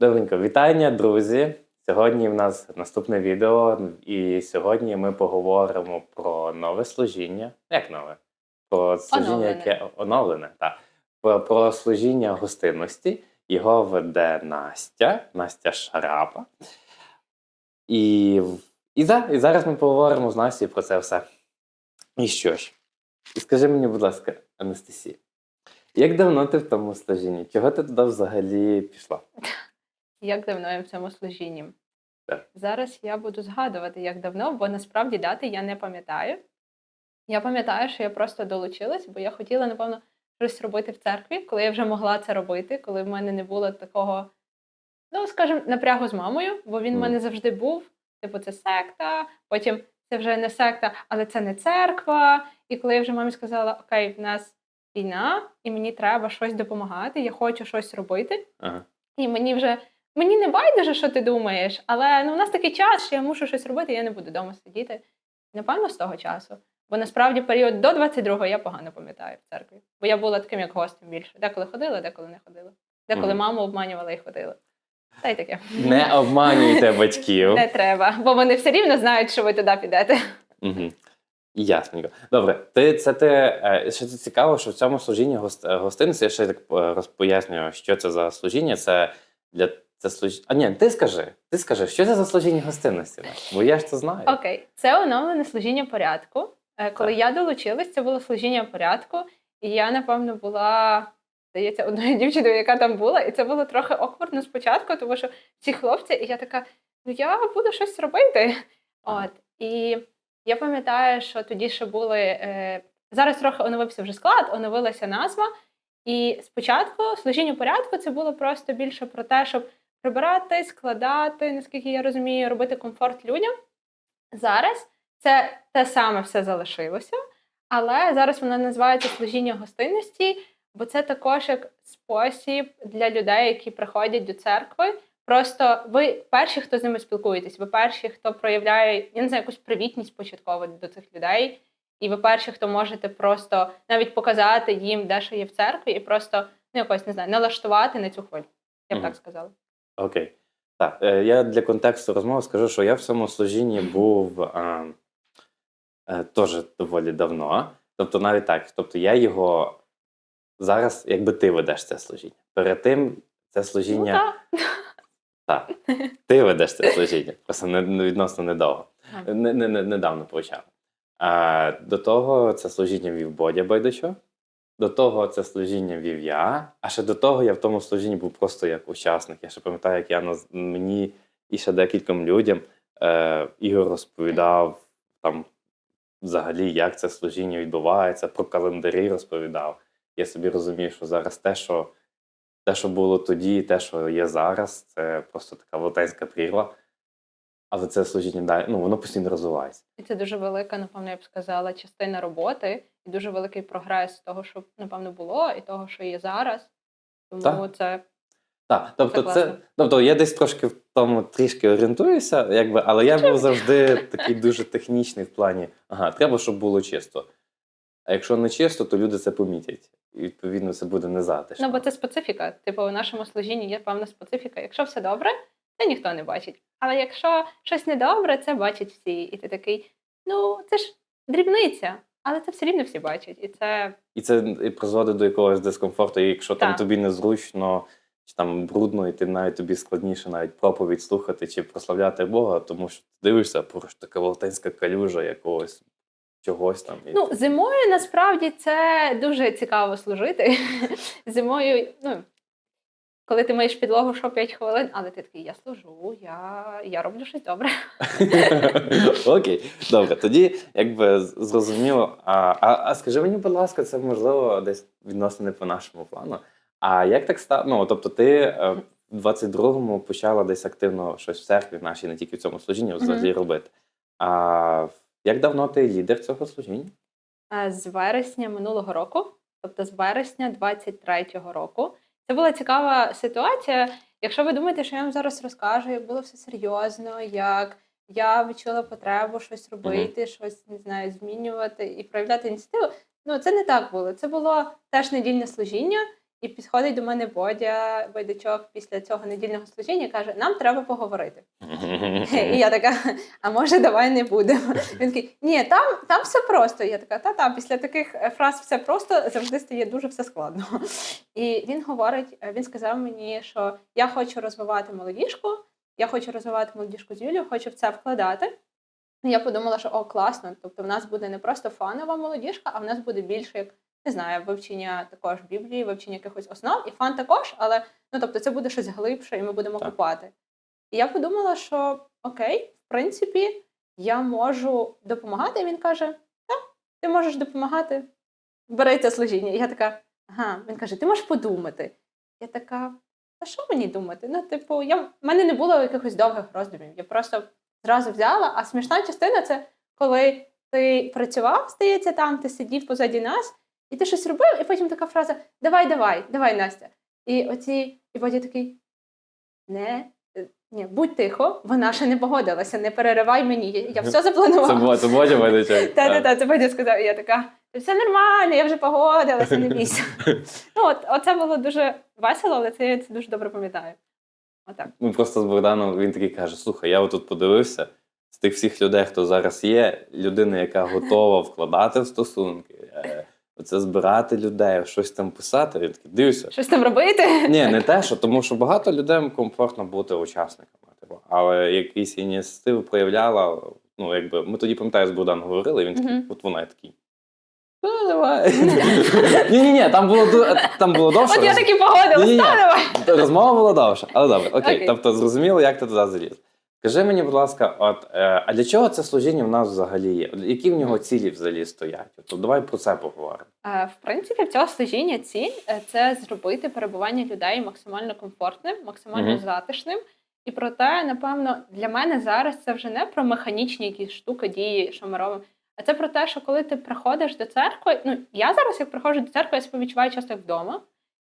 Добренько, вітання, друзі. Сьогодні в нас наступне відео, і сьогодні ми поговоримо про нове служіння. Як нове? Про служіння, Оновлене. яке оновлене, так. Про, про служіння гостинності. Його веде Настя, Настя Шарапа. І, і, за, і зараз ми поговоримо з Настю про це все. І що ж? І скажи мені, будь ласка, Анастасія, як давно ти в тому служінні? Чого ти туди взагалі пішла? Як давно я в цьому служінні? Так. Зараз я буду згадувати, як давно, бо насправді дати я не пам'ятаю. Я пам'ятаю, що я просто долучилась, бо я хотіла, напевно, щось робити в церкві, коли я вже могла це робити, коли в мене не було такого, ну, скажімо, напрягу з мамою, бо він в Мгм. мене завжди був. Типу, це секта, потім це вже не секта, але це не церква. І коли я вже мамі сказала, окей, в нас війна, і мені треба щось допомагати, я хочу щось робити. Ага. І мені вже мені не байдуже, що ти думаєш, але ну, у нас такий час, що я мушу щось робити, я не буду вдома сидіти. Напевно, з того часу. Бо насправді період до 22-го я погано пам'ятаю в церкві. Бо я була таким, як гостем більше. Деколи ходила, деколи не ходила. Деколи Мгм. маму обманювала і ходила. Та й таке. Не обманюйте батьків. Не треба, бо вони все рівно знають, що ви туди підете. Угу. Ясненько. Добре, ти це ти е, ще це цікаво, що в цьому служінні гост, гостинності, я ще так е, розпояснюю, що це за служіння. Це для це служ... А ні, ти скажи, ти скажи, що це за служіння гостинності? Бо я ж це знаю. Окей, це оновлене служіння порядку. Е, Коли Так. я долучилась, це було служіння порядку, і я, напевно, була, здається, одною дівчиною, яка там була, і це було трохи оквардно спочатку, тому що всі хлопці, і я така, ну я буду щось робити. От. І я пам'ятаю, що тоді ще були. Е... Зараз трохи оновився вже склад, оновилася назва. І спочатку служіння порядку це було просто більше про те, щоб прибирати, складати, наскільки я розумію, робити комфорт людям. Зараз це те саме все залишилося, але зараз воно називається служіння гостинності, бо це також як спосіб для людей, які приходять до церкви. Просто ви перші, хто з ними спілкуєтесь, ви перші, хто проявляє я не знаю, якусь привітність початково до цих людей. І ви перші, хто можете просто навіть показати їм, де що є в церкві, і просто ну якось не знаю, налаштувати на цю хвилю. Я б Мгм. так сказала. Окей. Так, е, я для контексту розмови скажу, що я в цьому служінні був е, е, теж доволі давно. Тобто, навіть так. Тобто, я його зараз, якби ти ведеш це служіння. Перед тим це служіння. Ну, Так, ти ведеш це служіння, просто не, не відносно недовго. Не, не, не, недавно почав. А, до того це служіння вів Бодя Байдачо. До того це служіння вів я. А ще до того я в тому служінні був просто як учасник. Я ще пам'ятаю, як я наз- мені і ще декільком людям е, Ігор розповідав там взагалі, як це служіння відбувається, про календарі розповідав. Я собі розумію, що зараз те, що те, що було тоді, і те, що є зараз, це просто така велетенська прірва. Але це служіння далі, ну воно постійно розвивається. І це дуже велика, напевно, я б сказала, частина роботи, і дуже великий прогрес того, що напевно було, і того, що є зараз. Тому Так. це Так, тобто, Це це, тобто я десь трошки в тому трішки орієнтуюся, якби, але я був завжди такий дуже технічний в плані, ага, треба, щоб було чисто. А якщо не чисто, то люди це помітять. І відповідно це буде незатишно. ну бо це специфіка. Типу, у нашому служінні є певна специфіка. Якщо все добре, це ніхто не бачить. Але якщо щось недобре, це бачать всі. І ти такий, ну це ж дрібниця, але це все рівно всі бачать. І це І це призводить до якогось дискомфорту. І якщо там Так. тобі незручно, чи там брудно, і ти навіть тобі складніше навіть проповідь слухати чи прославляти Бога, тому що ти дивишся, поруч така велетенська калюжа якогось чогось там. Ну, зимою насправді це дуже цікаво служити. Зимою, ну, коли ти маєш підлогу, що 5 хвилин, але ти такий, я служу, я, я роблю щось добре. Окей, добре, тоді якби зрозуміло. А, а, а скажи мені, будь ласка, це можливо десь відносно не по нашому плану. А як так стало? Ну, тобто, ти е, в 22-му почала десь активно щось в церкві нашій, не тільки в цьому служінні, взагалі робити. А як давно ти лідер цього служіння? Е, З вересня минулого року, тобто з вересня 23-го року. Це була цікава ситуація. Якщо ви думаєте, що я вам зараз розкажу, як було все серйозно, як я відчула потребу щось робити, щось не знаю, змінювати і проявляти ініціативу. Ну це не так було. Це було теж недільне служіння, І підходить до мене Бодя, байдачок після цього недільного служіння і каже: Нам треба поговорити. І я така, а може, давай не будемо. Він такий, ні, там, там все просто. Я така, та-та, після таких е, фраз все просто завжди стає дуже все складно. І він говорить: е, він сказав мені, що я хочу розвивати молодіжку, я хочу розвивати молодіжку з Юлією, хочу в це вкладати. І Я подумала, що о, класно. Тобто, в нас буде не просто фанова молодіжка, а в нас буде більше як не знаю, вивчення також Біблії, вивчення якихось основ, і фан також, але ну тобто це буде щось глибше, і ми будемо Так. купати. І я подумала, що окей, в принципі, я можу допомагати. І він каже: Так, ти можеш допомагати, бери це служіння. І я така, ага, він каже, ти можеш подумати. Я така, а що мені думати? Ну, типу, я, в мене не було якихось довгих роздумів. Я просто зразу взяла. А смішна частина це коли ти працював, здається, там, ти сидів позаді нас, і ти щось робив, і потім така фраза Давай, давай, давай, Настя. І оці, і Бодя такий не. е, Ні, будь тихо, вона ще не погодилася, не переривай мені. Я- все запланувала. Це було це Бодя байдачок. Та, та, та, це Бодя сказав, і я така, все нормально, я вже погодилася, не бійся. ну, от, оце було дуже весело, але це я це дуже добре пам'ятаю. Отак. Ми просто з Богданом він такий каже: слухай, я отут подивився. З тих всіх людей, хто зараз є, людина, яка готова вкладати в стосунки, е, оце збирати людей, щось там писати. Він такий дивишся. Щось там робити? Ні, не те, що тому що багато людям комфортно бути учасниками. Типу, але якісь ініціативи проявляла. Ну, якби ми тоді пам'ятаю, з Богданом говорили, і він такий, от вона такий. Ну, давай. Ні, ні, там було там було довше. От я таки погодилася, Ні-ні-ні. та, давай. Розмова була довша, але добре. Окей. Тобто зрозуміло, як ти туди заліз. Скажи мені, будь ласка, от е, а для чого це служіння в нас взагалі є? Які в нього цілі взагалі стоять? От, давай про це поговоримо. Е, В принципі, в цього служіння ціль е, це зробити перебування людей максимально комфортним, максимально Мгм. затишним. І проте, напевно, для мене зараз це вже не про механічні якісь штуки, дії, що ми робимо. А це про те, що коли ти приходиш до церкви, ну я зараз, як приходжу до церкви, я себе відчуваю часто як вдома.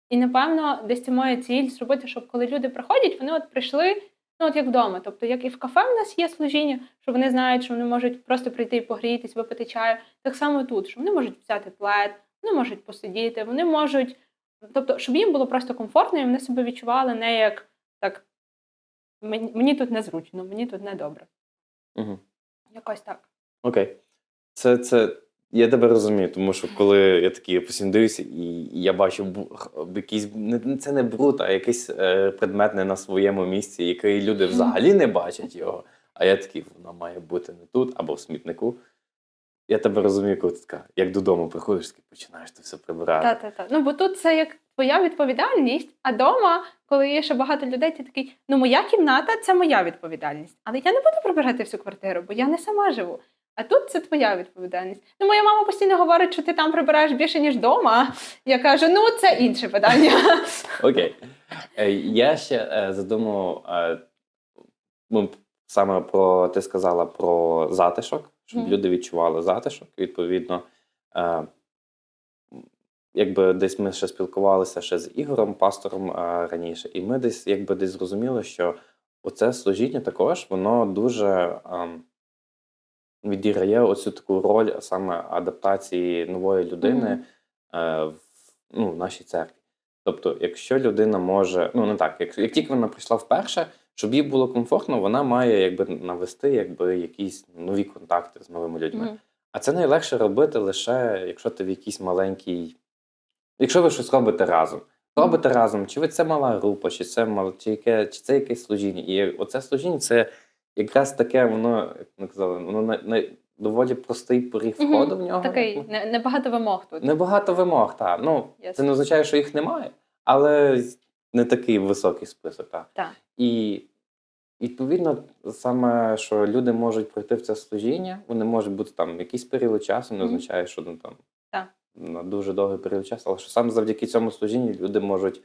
І напевно, десь це моя ціль зробити, щоб коли люди приходять, вони от прийшли, от як вдома. Тобто, як і в кафе в нас є служіння, що вони знають, що вони можуть просто прийти і погрітись, випити чаю. Так само тут, що вони можуть взяти плед, вони можуть посидіти, вони можуть. Тобто, щоб їм було просто комфортно, і вони себе відчували не як так. Мені, мені тут незручно, мені тут недобре. Угу. Якось так. Окей. Це, це, я тебе розумію, тому що коли я такий я постійно дивлюся, і я бачу х- якийсь не- це не бруд, а якийсь е, предмет не на своєму місці, який люди взагалі не бачать його. А я такий, воно має бути не тут або в смітнику. Я тебе розумію, коли ти така, як додому приходиш, такий починаєш ти все прибирати. Та-та-та. Ну бо тут це як твоя відповідальність, а вдома, коли є ще багато людей, ти такий, ну моя кімната це моя відповідальність. Але я не буду прибирати всю квартиру, бо я не сама живу. А тут це твоя відповідальність. Ну, моя мама постійно говорить, що ти там прибираєш більше, ніж вдома. Я кажу, ну це інше питання. Окей. Е, Я ще е, задумав, е, ну, саме про ти сказала про затишок, щоб люди відчували затишок. Відповідно, якби десь ми ще спілкувалися ще з Ігорем, пастором раніше, і ми десь якби десь зрозуміли, що оце служіння також воно дуже ем, відіграє оцю таку роль саме адаптації нової людини е, в, ну, в нашій церкві. Тобто, якщо людина може, ну не так, як, як тільки вона прийшла вперше, щоб їй було комфортно, вона має якби навести якби якісь нові контакти з новими людьми. Мгм. А це найлегше робити лише, якщо ти в якійсь маленькій. Якщо ви щось робите разом. Робите разом, чи ви це мала група, чи це мал, чи, яке, чи це якесь служіння. І оце служіння це якраз таке, воно, як ми казали, воно на, на, доволі простий поріг входу в нього. Такий не- небагато вимог тут. Небагато вимог, так. Ну, це Ясно. не означає, що їх немає, але не такий високий список. Так. Так. І відповідно, саме, що люди можуть пройти в це служіння, вони можуть бути там якийсь період часу, не Мгм. означає, що ну, там Так. на дуже довгий період часу, але що саме завдяки цьому служінню люди можуть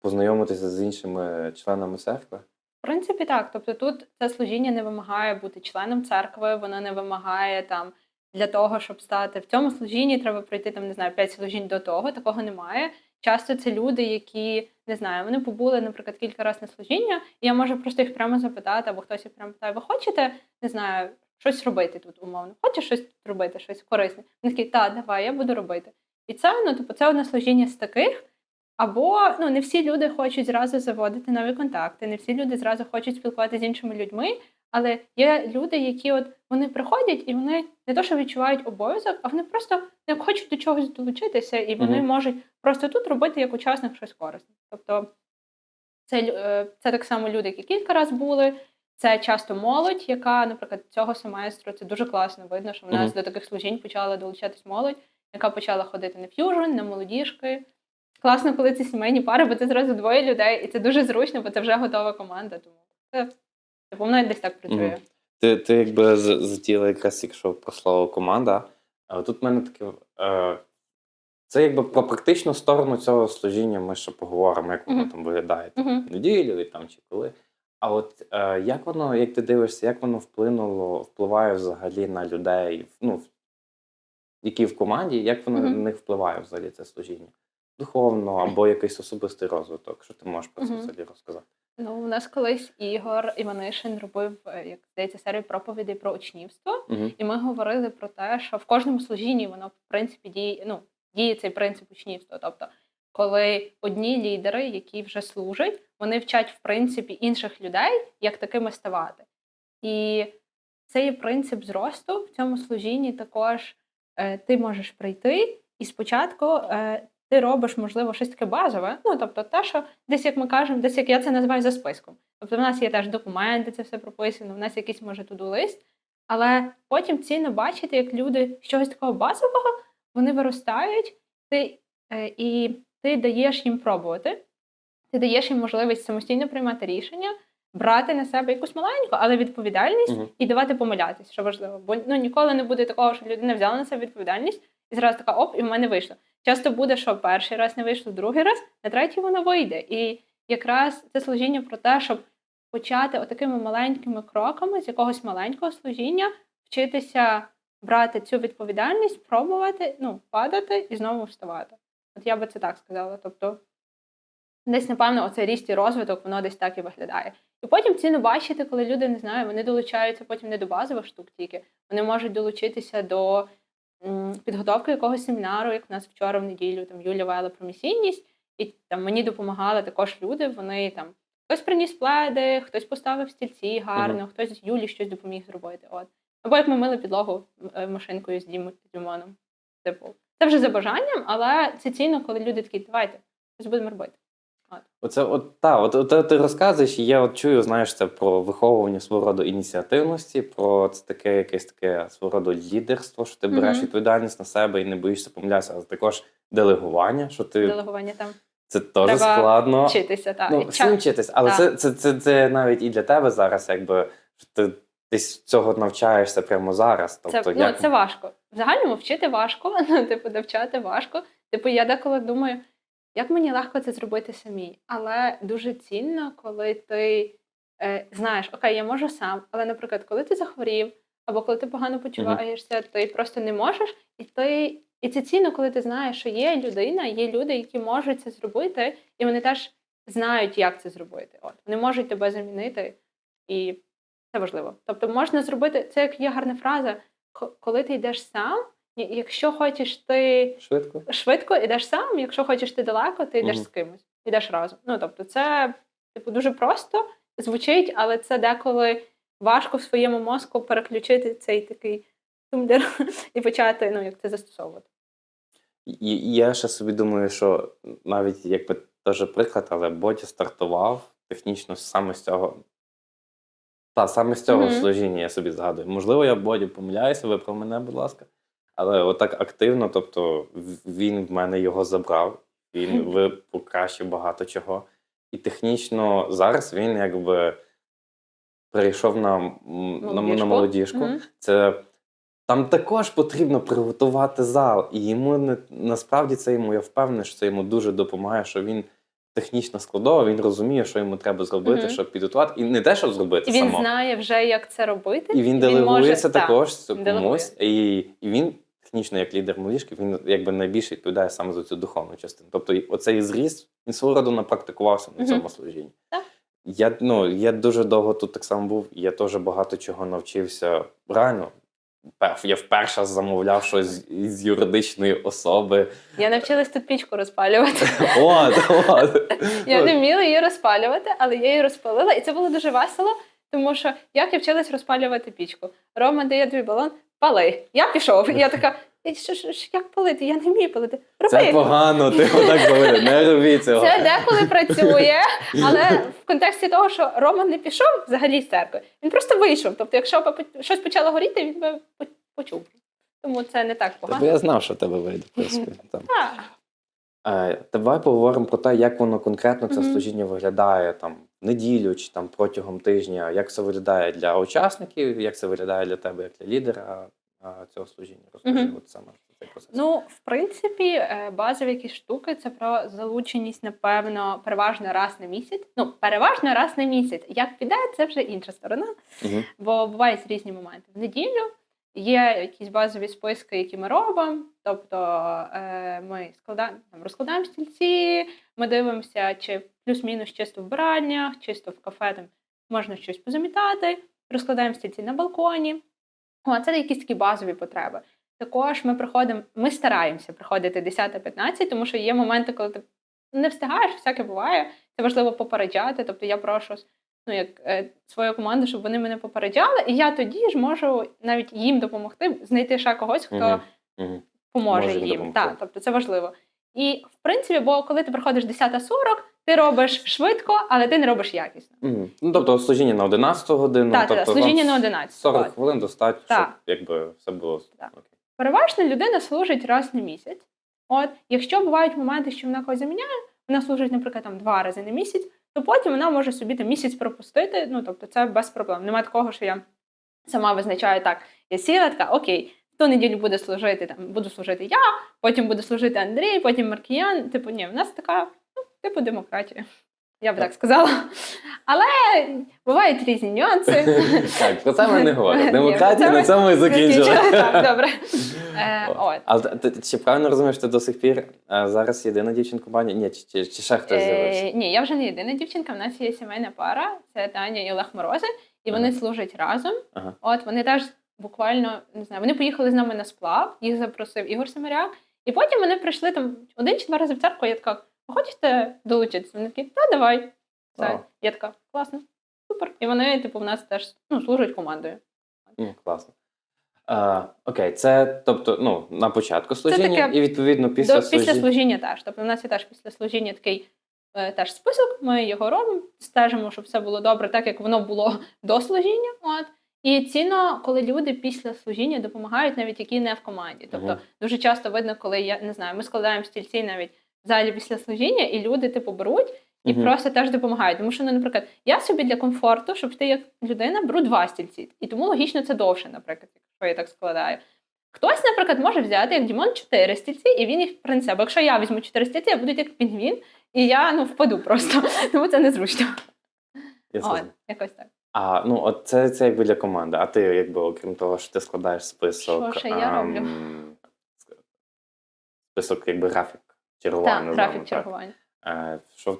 познайомитися з іншими членами церкви. В принципі, так. Тобто тут це служіння не вимагає бути членом церкви, воно не вимагає там для того, щоб стати в цьому служінні, треба пройти там, не знаю, п'ять служінь до того. Такого немає. Часто це люди, які не знаю, вони побули, наприклад, кілька разів на служіння, і я можу просто їх прямо запитати, або хтось їх прямо питає: ви хочете, не знаю, щось робити тут умовно? Хочеш щось робити, щось корисне? Вони такі, так, давай, я буду робити. І це ну, типу, це одне служіння з таких. Або ну не всі люди хочуть зразу заводити нові контакти, не всі люди зразу хочуть спілкуватися з іншими людьми. Але є люди, які от вони приходять і вони не то, що відчувають обов'язок, а вони просто як хочуть до чогось долучитися, і вони Мгм. можуть просто тут робити як учасник щось корисне. Тобто це, е, це так само люди, які кілька разів були. Це часто молодь, яка, наприклад, цього семестру це дуже класно видно, що в нас Мгм. до таких служінь почала долучатись молодь, яка почала ходити на ф'южн, на молодіжки. Класно, коли це сімейні пари, бо це зразу двоє людей, і це дуже зручно, бо це вже готова команда. Тому це воно десь так працює. Мгм. Ти, ти якби з- затіяла якраз якщо про слово команда. А тут в мене таке. Е, це якби про практичну сторону цього служіння ми ще поговоримо, як воно Мгм. там виглядає там, Мгм. в неділю і там чи коли. А от е, як воно, як ти дивишся, як воно вплинуло, впливає взагалі на людей, ну, які в команді, як воно Мгм. на них впливає взагалі це служіння? Духовно або якийсь особистий розвиток, що ти можеш про це Мгм. взагалі розказати? Ну, у нас колись Ігор Іванишин робив, е, як здається, серію проповідей про учнівство. Угу. І ми говорили про те, що в кожному служінні воно в принципі діє, ну, діє цей принцип учнівства. Тобто, коли одні лідери, які вже служать, вони вчать в принципі інших людей, як такими ставати. І цей принцип зросту в цьому служінні також е, ти можеш прийти, і спочатку е, ти робиш, можливо, щось таке базове. Ну, тобто, те, що десь, як ми кажемо, десь як я це називаю за списком. Тобто, в нас є теж документи, це все прописано, в нас якийсь може туду-лист. Але потім цінно бачити, як люди з чогось такого базового вони виростають, ти, е, і ти даєш їм пробувати, ти даєш їм можливість самостійно приймати рішення, брати на себе якусь маленьку, але відповідальність Мгм. і давати помилятися, що важливо. Бо ну, ніколи не буде такого, що людина взяла на себе відповідальність і зразу така оп, і в мене вийшло. Часто буде, що перший раз не вийшло, другий раз, на третій воно вийде. І якраз це служіння про те, щоб почати отакими маленькими кроками з якогось маленького служіння, вчитися брати цю відповідальність, пробувати, ну, падати і знову вставати. От я би це так сказала. Тобто, десь, напевно, оцей ріст і розвиток, воно десь так і виглядає. І потім ціну бачити, коли люди не знаю, вони долучаються потім не до базових штук тільки, вони можуть долучитися до підготовки якогось семінару, як в нас вчора в неділю там Юля вела про місійність, і там мені допомагали також люди. Вони там хтось приніс пледи, хтось поставив стільці гарно, хтось Юлі щось допоміг зробити. От. Або як ми мили підлогу е, машинкою з Дімою Дімоном. Типу, це вже за бажанням, але це цінно, коли люди такі, давайте, щось будемо робити. Оце от та, от, от ти розказуєш, і я от чую, знаєш, це про виховування свого роду ініціативності, про це таке якесь таке свого роду лідерство, що ти береш Мгм. відповідальність на себе і не боїшся помилятися, але також делегування, що ти Делегування там це теж складно. вчитися. Так. Ну, всім вчитись, але це, це, це, це навіть і для тебе зараз, якби що ти цього навчаєшся прямо зараз. Це, Тобто, ну, це важко. В загальному вчити важко, ну, типу, навчати важко. Типу, я деколи думаю, як мені легко це зробити самій. Але дуже цінно, коли ти е, знаєш, окей, я можу сам, але, наприклад, коли ти захворів, або коли ти погано почуваєшся, ти просто не можеш, і ти. І це цінно, коли ти знаєш, що є людина, є люди, які можуть це зробити, і вони теж знають, як це зробити. От вони можуть тебе замінити, і це важливо. Тобто можна зробити це, як є гарна фраза, коли ти йдеш сам, якщо хочеш ти Швидко. швидко йдеш сам, якщо хочеш ти далеко, ти йдеш Мгм. з кимось, йдеш разом. Ну тобто, це типу дуже просто звучить, але це деколи важко в своєму мозку переключити цей такий тумблер і почати ну як це застосовувати. І, я ще собі думаю, що навіть якби теж приклад, але Боді стартував технічно саме з цього. Та, саме з цього Мгм. служіння я собі згадую. Можливо, я Боді помиляюся, виправ мене, будь ласка. Але отак активно, тобто він в мене його забрав, він покращив багато чого. І технічно зараз він якби перейшов на, на, на Молодіжку. молодіжку. Мгм. Це там також потрібно приготувати зал, і йому не насправді це йому я впевнений, що це йому дуже допомагає, що він технічна складова, він розуміє, що йому треба зробити, Мгм. щоб підготувати, і не те, щоб зробити І він само. знає вже, як це робити. І він може- делегується так, також це делегує. комусь, і, і він технічно, як лідер молодіжки, він якби найбільше відповідає саме за цю духовну частину. Тобто, оцей зріст він свого роду напрактикувався на цьому служінні. Так. Я, ну, я дуже довго тут так само був, я теж багато чого навчився реально я вперше замовляв щось з юридичної особи. Я навчилась тут пічку розпалювати. От, от. Я не вміла її розпалювати, але я її розпалила, і це було дуже весело, тому що як я вчилась розпалювати пічку. Рома дає твій балон, пали. Я пішов. І я така, що, що, як палити? Я не вмію палити. Роби. Це погано, ти отак говориш, не робіть цього. Це деколи працює, але в контексті того, що Рома не пішов взагалі з церкви, він просто вийшов. Тобто, якщо щось почало горіти, він би почув. Тому це не так погано. я знав, що тебе вийде, в принципі. Там. Так. Е, Давай поговоримо про те, як воно конкретно це служіння виглядає там неділю чи там протягом тижня, як це виглядає для учасників, як це виглядає для тебе як для лідера цього служіння. Розкажи Мгм. от саме цей процес. Ну, в принципі, е, базові якісь штуки це про залученість, напевно, переважно раз на місяць. Ну, переважно раз на місяць. Як піде, це вже інша сторона, Мгм. бо бувають різні моменти. В неділю є якісь базові списки, які ми робимо. Тобто е, ми складаємо розкладаємо стільці, ми дивимося, чи плюс-мінус чисто в вбираннях, чисто в кафе там можна щось позамітати, розкладаємо стільці на балконі. О, це якісь такі базові потреби. Також ми приходимо, ми стараємося приходити 10-15, тому що є моменти, коли ти не встигаєш, всяке буває. Це важливо попереджати. Тобто я прошу ну, як, е, свою команду, щоб вони мене попереджали, і я тоді ж можу навіть їм допомогти знайти ще когось, хто. Мгм. поможе Може їм. Так, тобто це важливо. І в принципі, бо коли ти приходиш 10.40, ти робиш швидко, але ти не робиш якісно. Мгм. Ну, тобто служіння на 11 годину, так, тобто служіння на 11. 40 От. хвилин достатньо, Так. щоб якби все було Так. окей. Переважно людина служить раз на місяць. От, якщо бувають моменти, що вона когось заміняє, вона служить, наприклад, там два рази на місяць, то потім вона може собі там місяць пропустити. Ну тобто, це без проблем. Немає такого, що я сама визначаю так. Я сіла така, окей, ту неділю буде служити там, буду служити я, потім буде служити Андрій, потім Маркіян. Типу, ні, в нас така, ну, типу, демократія. Я би так сказала. Але бувають різні нюанси. Так, про це ми не говоримо. Демократія на цьому і закінчилася. Так, добре. Е. Але чи правильно розумієш, ти до сих пір е, зараз єдина дівчинка в компанії? Ні, чи, ще хтось з'явився? Е, ні, я вже не єдина дівчинка. В нас є сімейна пара, це Таня і Олег Морози, і вони служать разом. От вони теж буквально не знаю, вони поїхали з нами на сплав, їх запросив Ігор Семеряк. І потім вони прийшли там один чи два рази в церкву. Я така, ви хочете долучитися? Вони такі, та давай. Все. Я така, класно, супер. І вони, типу, в нас теж ну, служать командою. М, класно. А, окей, це тобто ну, на початку служіння, таке і відповідно після До, служіння. після служіння теж. Тобто, в нас є теж після служіння такий е, теж список, ми його робимо, стежимо, щоб все було добре, так як воно було до служіння. От. І цінно, коли люди після служіння допомагають, навіть які не в команді. Тобто Мгм. дуже часто видно, коли я не знаю, ми складаємо стільці навіть в залі після служіння, і люди типу беруть і Мгм. просто теж допомагають. Тому що, ну, наприклад, я собі для комфорту, щоб ти як людина беру два стільці. І тому логічно це довше, наприклад, якщо я так складаю. Хтось, наприклад, може взяти як Дімон чотири стільці, і він їх принесе. Бо якщо я візьму чотири стільці, я буду як пінгвін, і я ну впаду просто. Тому це незручно. От, якось так. А, ну, от це, це якби для команди. А ти, якби, окрім того, що ти складаєш список. Що ще я роблю? ем, Список, якби графік чергувань. Так, графік чергування. Е, Що,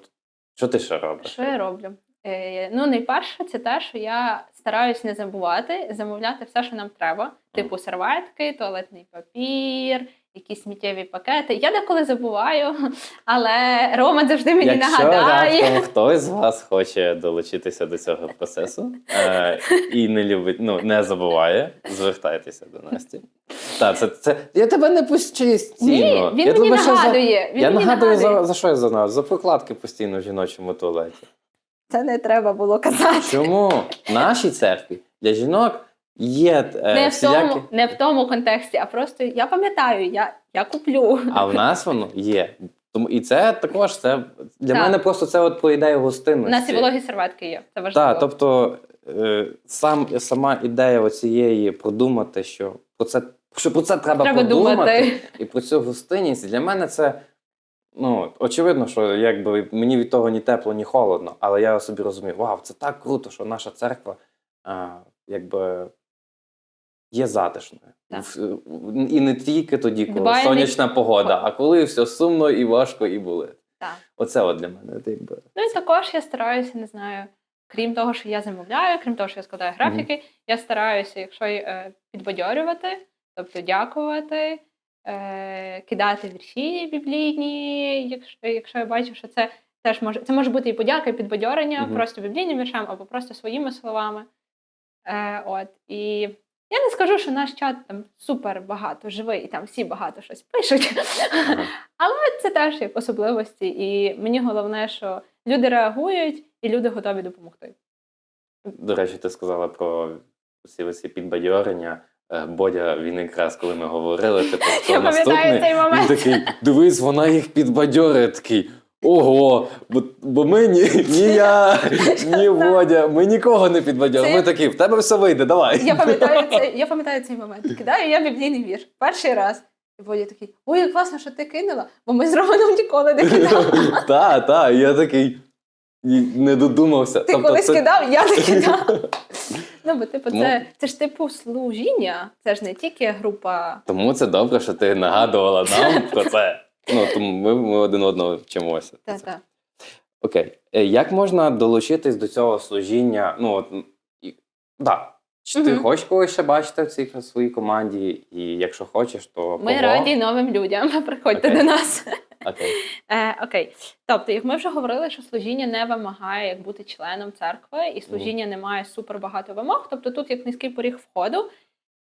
що ти ще робиш? Що я роблю? Е, ну, найперше, це те, що я стараюсь не забувати замовляти все, що нам треба, типу серветки, туалетний папір, якісь сміттєві пакети. Я деколи забуваю, але Рома завжди мені Якщо нагадає. раптом хтось з вас хоче долучитися до цього процесу е, і не любить, ну не забуває, звертайтеся до Насті. Так, це, це я тебе не постійно. Ні, я він мені тебе ще за- нагадує. Він я мені нагадую за, за що я за нас? За прокладки постійно в жіночому туалеті. Це не треба було казати. Чому в нашій церкві для жінок є е, Не в, тому, не в тому контексті, а просто я пам'ятаю, я, я куплю. а в нас воно є. Тому і це також це для Так. мене просто це от про ідею У нас і вологі серветки є. Це важливо. Так, тобто е, сам, сама ідея оцієї продумати, що про це, що про це треба, Треба подумати, думати. і про цю гостинність, для мене це. Ну, очевидно, що якби мені від того ні тепло, ні холодно, але я собі розумію, вау, це так круто, що наша церква а, якби є затишною. Так. І не тільки тоді, коли Дбає не- сонячна погода, а коли все сумно і важко і болить. Так. Оце от для мене. якби. Ну і також я стараюся, не знаю, крім того, що я замовляю, крім того, що я складаю графіки, я стараюся, якщо е, підбадьорювати, тобто дякувати, е, кидати вірші біблійні, якщо, якщо я бачу, що це теж може. Це може бути і подяка, і підбадьорення, Мгм. просто біблійним віршам або просто своїми словами. Е, от, і я не скажу, що наш чат там супер багато живий, і там всі багато щось пишуть. Ага. Але це теж як особливості. І мені головне, що люди реагують і люди готові допомогти. До речі, ти сказала про всі оці підбадьорення. Е, Бодя, він якраз коли ми говорили, типу, хто наступний, цей він такий, дивись, вона їх підбадьорює. Такий. Ого, бо, бо ми ні, ні я, ні Бодя, ми нікого не підбадьорюємо. Це- Ми такі, в тебе все вийде, давай. Я пам'ятаю цей, я пам'ятаю цей момент. Кидаю я біблійний вірш. Перший раз. І Бодя такий, ой, як класно, що ти кинула, бо ми з Романом ніколи не кидали. Так, так, я такий і не додумався. Ти Тобто колись це- кидав, я не кидав. Ну, бо типу, Тому- це, це ж типу служіння, це ж не тільки група. Тому це добре, що ти нагадувала нам про це. Ну, тому ми, ми один одного вчимося. Та-та. Окей. Е, Як можна долучитись до цього служіння? Ну, от, і, да. Чи ти Мгм. хочеш когось ще бачити в цій своїй команді? І якщо хочеш, то Ми кого? раді новим людям. Приходьте Окей. до нас. Окей. Е, окей. Тобто, як ми вже говорили, що служіння не вимагає як бути членом церкви, і служіння не має супер багато вимог. Тобто тут як низький поріг входу.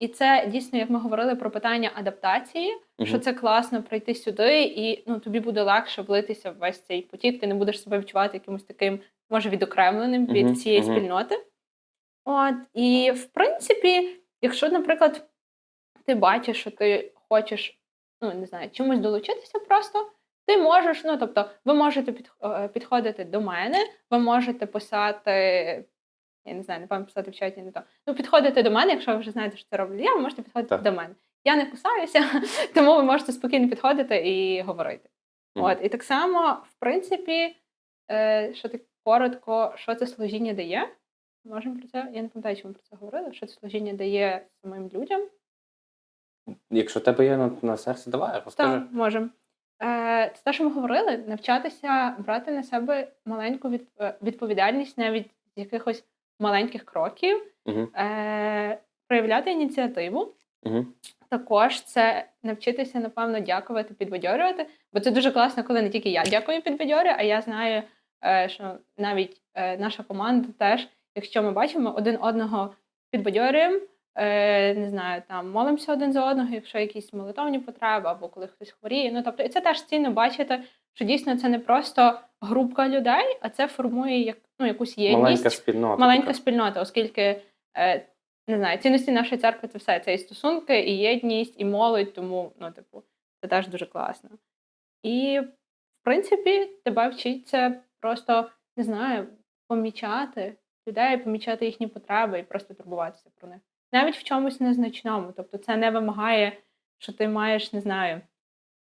І це дійсно, як ми говорили про питання адаптації, Мгм. що це класно прийти сюди, і ну тобі буде легше влитися в весь цей потік. Ти не будеш себе відчувати якимось таким, може, відокремленим від Мгм, цієї мгм. спільноти. От і в принципі, якщо, наприклад, ти бачиш, що ти хочеш, ну не знаю, чимось долучитися просто. Ти можеш, ну тобто, ви можете е, підходити до мене, ви можете писати, я не знаю, не пам'ятаю писати в чаті, не то. Ну, підходити до мене, якщо ви вже знаєте, що це роблю я, ви можете підходити Так. до мене. Я не кусаюся, тому ви можете спокійно підходити і говорити. Мгм. От, і так само, в принципі, е, що так коротко, що це служіння дає. Можемо про це. Я не пам'ятаю, чи ми про це говорили, що це служіння дає самим людям. Якщо тебе є на, на серці, давай, розкажи. Так, можемо. Е, Це те, що ми говорили, навчатися брати на себе маленьку від, відповідальність навіть з якихось маленьких кроків, Угу. е, проявляти ініціативу. Угу. Також це навчитися, напевно, дякувати, підбадьорювати. Бо це дуже класно, коли не тільки я дякую підбадьорюю, а я знаю, е, що навіть е, наша команда теж, якщо ми бачимо один одного підбадьорюємо, е, не знаю, там молимося один за одного, якщо якісь молитовні потреби, або коли хтось хворіє. Ну тобто, і це теж цінно бачити, що дійсно це не просто група людей, а це формує як ну якусь єдність Маленька спільнота. маленька така. спільнота, оскільки е, не знаю, цінності нашої церкви це все. Це і стосунки, і єдність, і молодь, тому ну, типу, це теж дуже класно. І, в принципі, тебе вчиться просто не знаю, помічати людей, помічати їхні потреби і просто турбуватися про них. Навіть в чомусь незначному. Тобто, це не вимагає, що ти маєш, не знаю.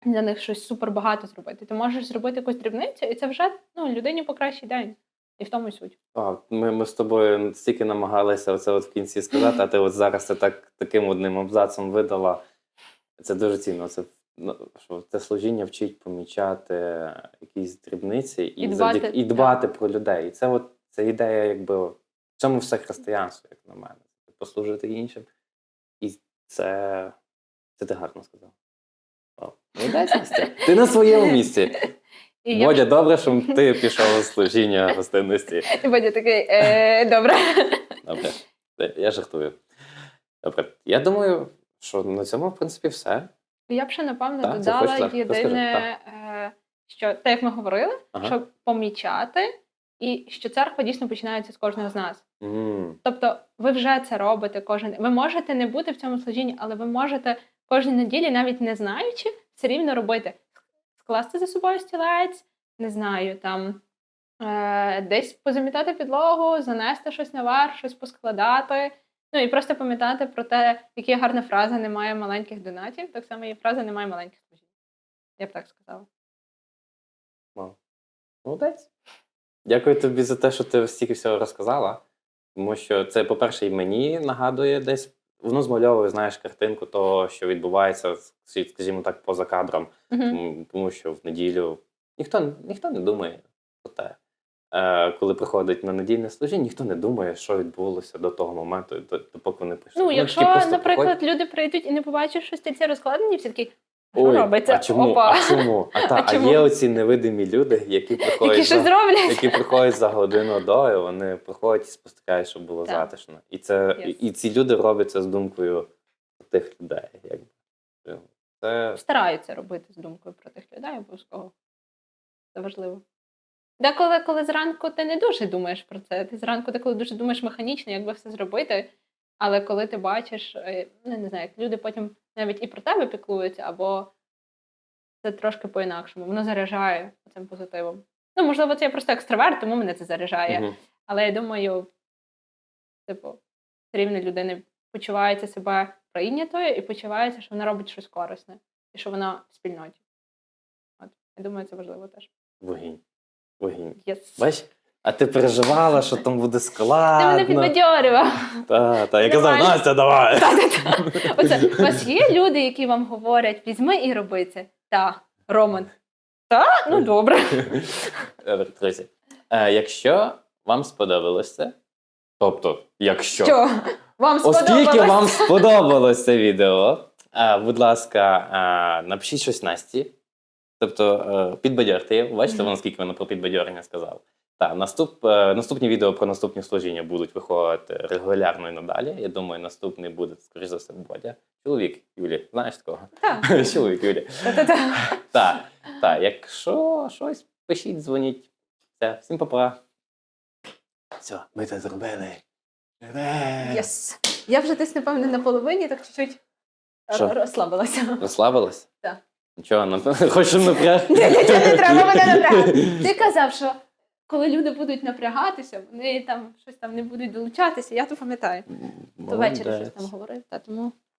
Для них щось супер багато зробити. Ти можеш зробити якусь дрібницю, і це вже ну, людині покращий день. І в тому й суть. А, ми, ми з тобою стільки намагалися це от в кінці сказати, а ти от зараз це так таким одним абзацом видала. Це дуже цінно. Це, ну, що це служіння вчить помічати якісь дрібниці і, І дбати, завдяки, і дбати про людей. І це от це ідея, якби в цьому все християнство, як на мене. Послужити іншим. І це, це ти гарно сказав. Ти на своєму місці. І я Бодя, добре, що ти пішов у служіння гостинності. І Бодя такий, е, добре. Добре, Е, я жартую. Добре, я думаю, що на цьому, в принципі, все. Я б ще, напевно, Так, додала так, єдине, що те, як ми говорили, Ага. щоб помічати, і що церква дійсно починається з кожного з нас. М, Тобто, ви вже це робите кожен. Ви можете не бути в цьому служінні, але ви можете кожної неділі, навіть не знаючи, все рівно робити. Скласти за собою стілець, не знаю, там е, десь позамітати підлогу, занести щось наверх, щось поскладати. Ну і просто пам'ятати про те, яка гарна фраза немає маленьких донатів, так само є фраза немає маленьких служінь. Я б так сказала. вау. Молодець. Дякую тобі за те, що ти стільки всього розказала. Тому що це, по-перше, і мені нагадує десь, воно змальовує, знаєш, картинку того, що відбувається, скажімо так, поза кадром. Тому, тому що в неділю ніхто, ніхто не думає про те. е, коли приходить на недільне служіння, ніхто не думає, що відбулося до того моменту, до, до поки вони прийшли. Ну, Вони якщо, наприклад, приходять, люди прийдуть і не побачать, що стільці розкладені, всі такі, Ой, робиться? а чому? Опа. А чому? А, та, А а, є оці невидимі люди, які приходять, Які за, які приходять за годину до, і вони приходять і спостерігають, щоб було Так. затишно. І, це, Yes. і ці люди роблять це з думкою про тих людей. Якби. Це Стараються робити з думкою про тих людей обов'язково. Це важливо. Деколи, коли зранку ти не дуже думаєш про це, ти зранку деколи дуже думаєш механічно, як би все зробити. Але коли ти бачиш, е, ну не знаю, як люди потім навіть і про тебе піклуються, або це трошки по-інакшому, воно заряджає цим позитивом. Ну, можливо, це я просто екстраверт, тому мене це заряджає. мгм. Але я думаю, типу, все рівно людина почувається себе прийнятою і почувається, що вона робить щось корисне, і що вона в спільноті. От, я думаю, це важливо теж. вогінь. Вогінь. Yes. Бач? А ти переживала, що там буде Ти мене підбадьорював. Та, та. Я казав, Настя, давай. Та-та-та. Оце, у вас є люди, які вам говорять, візьми і роби це. Та, Роман. Та? Ну добре. Добре, Друзі, е, якщо вам сподобалось це, тобто, якщо, Що? Вам оскільки вам сподобалось це відео, е, будь ласка, е, напишіть щось Насті. Тобто підбадьорте її. Бачите, вона скільки вона про підбадьорення сказала. Так, наступ, е, наступні відео про наступні служіння будуть виходити регулярно і надалі. Я думаю, наступний буде, скоріш за все, Бодя. Чоловік Юлі, знаєш такого? Так. Чоловік Юлі. Так, так, якщо щось, пишіть, дзвоніть. Все, всім папа. Все, ми це зробили. Єс. Я вже десь, напевно, на половині, так чуть-чуть розслабилася. Розслабилась? Так. Нічого, нап- хочеш напряг? Ні, нічого не треба мене напрягати. Ти казав, що коли люди будуть напрягатися, вони там щось там не будуть долучатися. Я то пам'ятаю. То ввечері щось там говорив, та тому